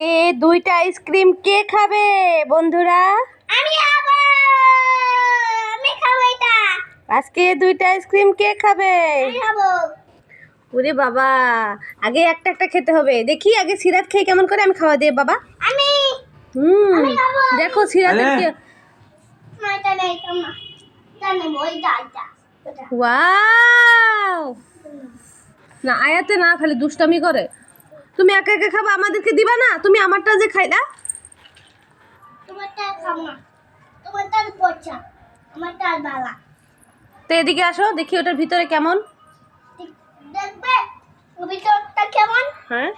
এ দুইটা আইসক্রিম কে খাবে বন্ধুরা? আমি খাব আমি খাব এটা। আজকে দুইটা আইসক্রিম কে খাবে? খাব। ওরে বাবা আগে একটা একটা খেতে হবে। দেখি আগে সিরাত খেয়ে কেমন করে আমি খাওয়া দিয়ে বাবা। আমি হুম দেখো এটা এটা। ওয়াও! না আয়াতে না খালি দুষ্টামি করে। তুমি একা একা খাবা? আমাদেরকে দিবা না? তুমি আমারটা যে খাইলা তোমারটা খাও না। তোমারটা পচা আমারটা বালা। তো এদিকে আসো দেখি ওটার ভিতরে কেমন। দেখবে? ভিতরটা কেমন? হ্যাঁ।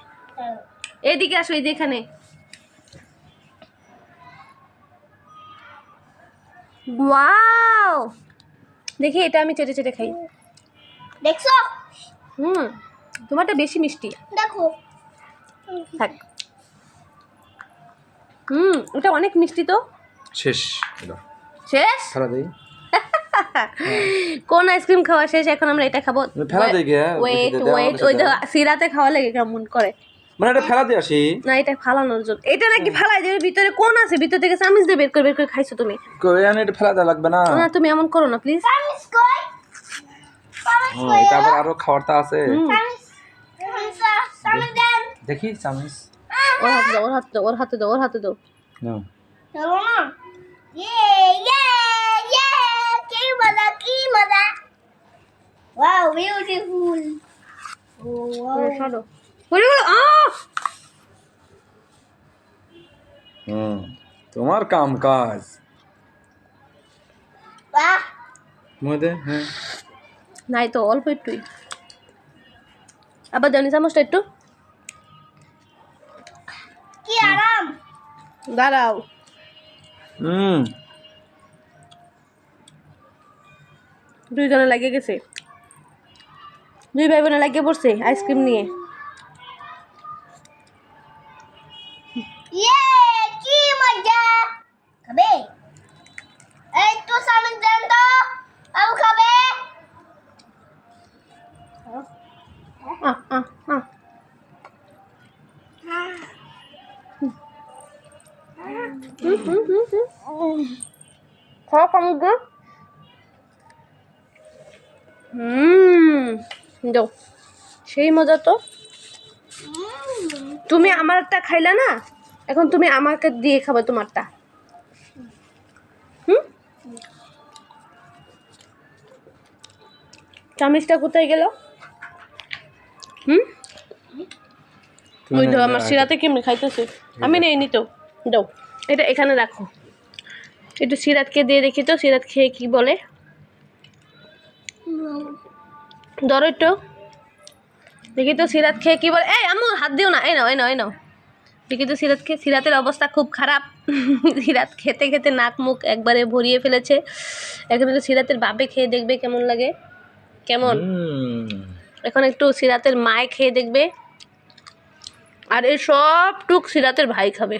এদিকে আসো এই যে এখানে। ওয়াও! দেখি এটা আমি চেটে চেটে খাই। দেখছ? হুম তোমারটা বেশি মিষ্টি। দেখো। থাক। হুম এটা অনেক মিষ্টি তো। শেষ শেষ? ফেলা দেই। কোন আইসক্রিম খাওয়া শেষ? এখন আমরা এটা খাব। ফেলা দেই গে ওয়েট ওয়েট ওই সিরাতে খাওয়া লাগে কেমন করে? মানে এটা ফেলা দিয়ে আসি না এটা ফালানোর জন্য। এটা নাকি ফালাই দেবে ভিতরে কোন আছে? ভিতর থেকে চামিচ দিয়ে বের করে বের করে খাইছো তুমি। কই আনে এটা ফেলা দেওয়া লাগবে না। না তুমি এমন করো না প্লিজ সামিস কই? হুম, কই আবার আরও খাবারটা আছে। দেখি চামিচ ওর হাতে দাও ওর হাতে দাও ওর হাতে দাও ওর হাতে দাও। নাও। চলো না? ইয়ে ইয়ে ইয়ে কি মজা কি মজা। ওয়াও বিউটিফুল ও হুম তোমার কাম কাজ বাহ। মধ্যে হ্যাঁ। নাই তো অল্প একটুই। আবার জানি চামচটা একটু। দাঁড়াও হুম দুইজনে লাগিয়ে গেছে? দুই ভাই বোনে লাগিয়ে পড়ছে আইসক্রিম নিয়ে। ইয়ে কি মজা খাবে এই তো সামিস দেন তো বাবু খাবে আহ আহ আহ হুম হুম হুম হুম খাও কামুক হুম দাও। সেই মজা তো। তুমি আমারটা খাইলা না? এখন তুমি আমাকে দিয়ে খাবে তোমারটা। হুম? চামিচটা কোথায় গেল? হুম? ওই তো আমার শিরাতে কেমনি খাইতেছে? আমি নেই নি তো। দাও এটা এখানে রাখো। একটু সিরাতকে দিয়ে দেখি তো সিরাত খেয়ে কি বলে? ধরো একটু। দেখি তো সিরাত খেয়ে কি বলে? এই আম্মু হাত দিও না। এই নাও এই নাও এই নাও। দেখি তো সিরাত খেয়ে সিরাতের অবস্থা খুব খারাপ। সিরাত খেতে খেতে নাক মুখ একবারে ভরিয়ে ফেলেছে। এখন একটু সিরাতের বাপে খেয়ে দেখবে কেমন লাগে। কেমন? এখন একটু সিরাতের মায় খেয়ে দেখবে। আর এই সব টুক সিরাতের ভাই খাবে।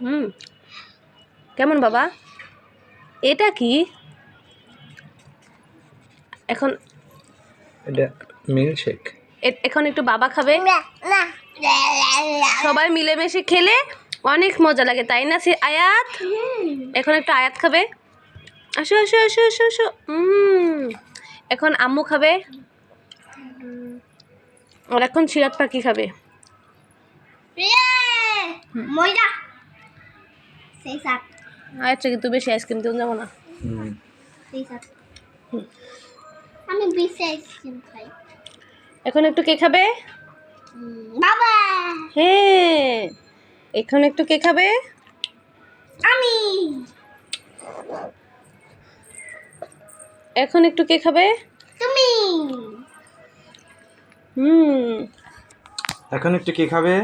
হুম। কেমন বাবা? এটা কি? এখন এটা মিল্ক শেক এখন একটু বাবা খাবে? সবাই মিলেমিশে খেলে অনেক মজা লাগে তাই না সে আয়াত? এখন একটু আয়াত খাবে? আসো আসো আসো আসো আসো। এখন আম্মু খাবে? আর এখন সিরাত পাখি খাবে? ইয়ে! মজা সেই সাথ আয়াতটা কিন্তু বেশি আইসক্রিম দিতে যাব না। আমি বেশি আইসক্রিম খাই। এখন একটু কে খাবে? বাবা! হ্যাঁ এখন একটু কে খাবে? আমি! এখন একটু কে খাবে? তুমি! হুম। এখন একটু কি খাবে?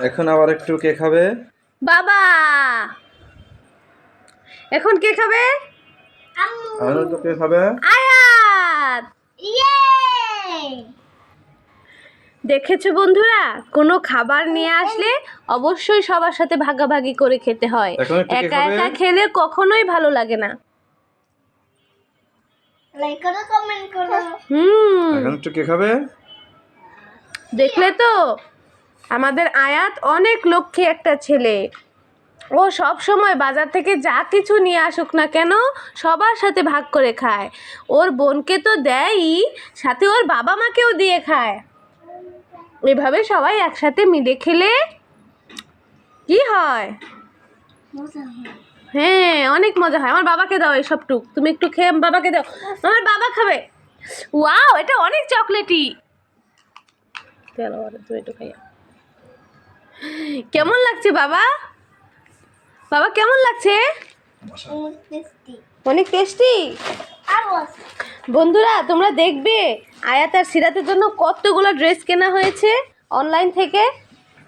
এখন আবার একটু কে খাবে? বাবা! এখন কে খাবে? আম্মু। আর একটু কে খাবে? আয়াত! ইয়ে! দেখেছ বন্ধুরা? কোনো খাবার নিয়ে আসলে অবশ্যই সবার সাথে ভাগাভাগি করে খেতে হয়। একা একা খেলে কখনোই ভালো লাগে না। লাইক করো কমেন্ট করো। হুম। এখন একটু কে খাবে? দেখলে তো? আমাদের আয়াত অনেক লক্ষ্মী একটা ছেলে। ও সব সময় বাজার থেকে যা কিছু নিয়ে আসুক না কেন সবার সাথে ভাগ করে খায়। ওর বোনকে তো দেয়ই সাথে ওর বাবা মাকেও দিয়ে খায়। এভাবে সবাই একসাথে মিলে খেলে কি হয়? হ্যাঁ। অনেক মজা হয়। আমার বাবাকে দাও এইসব টুক তুমি একটু খেয়ে বাবাকে দাও। আমার বাবা খাবে। ওয়াও এটা অনেক চকলেটই চলো তুমি একটু খাইয়া। কেমন লাগছে বাবা? বাবা, কেমন লাগছে? অনেক টেস্টি বন্ধুরা, তোমরা দেখবে, আয়াতার সিরাতের জন্য কতগুলো ড্রেস কেনা হয়েছে অনলাইন থেকে।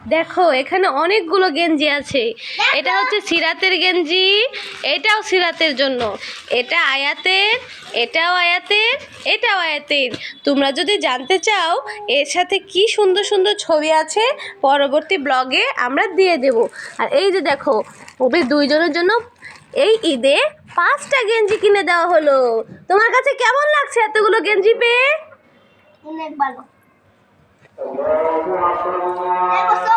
দেখো, এখানে অনেকগুলো গেঞ্জি আছে। এটা হচ্ছে সিরাতের গেঞ্জি, এটাও সিরাতের জন্য। এটা আয়াতের, এটাও আয়াতের এটাও আয়াতের। তোমরা যদি জানতে চাও, এর সাথে কি সুন্দর সুন্দর ছবি আছে, পরবর্তী ব্লগে আমরা দিয়ে দেব। আর এই যে দেখো, ওদের দুইজনের জন্য এই ঈদে পাঁচটা গেঞ্জি কিনে দেওয়া হলো। তোমার কাছে কেমন লাগছে এতগুলো গেঞ্জি পেয়ে? অনেক ভালো। Eu gostou?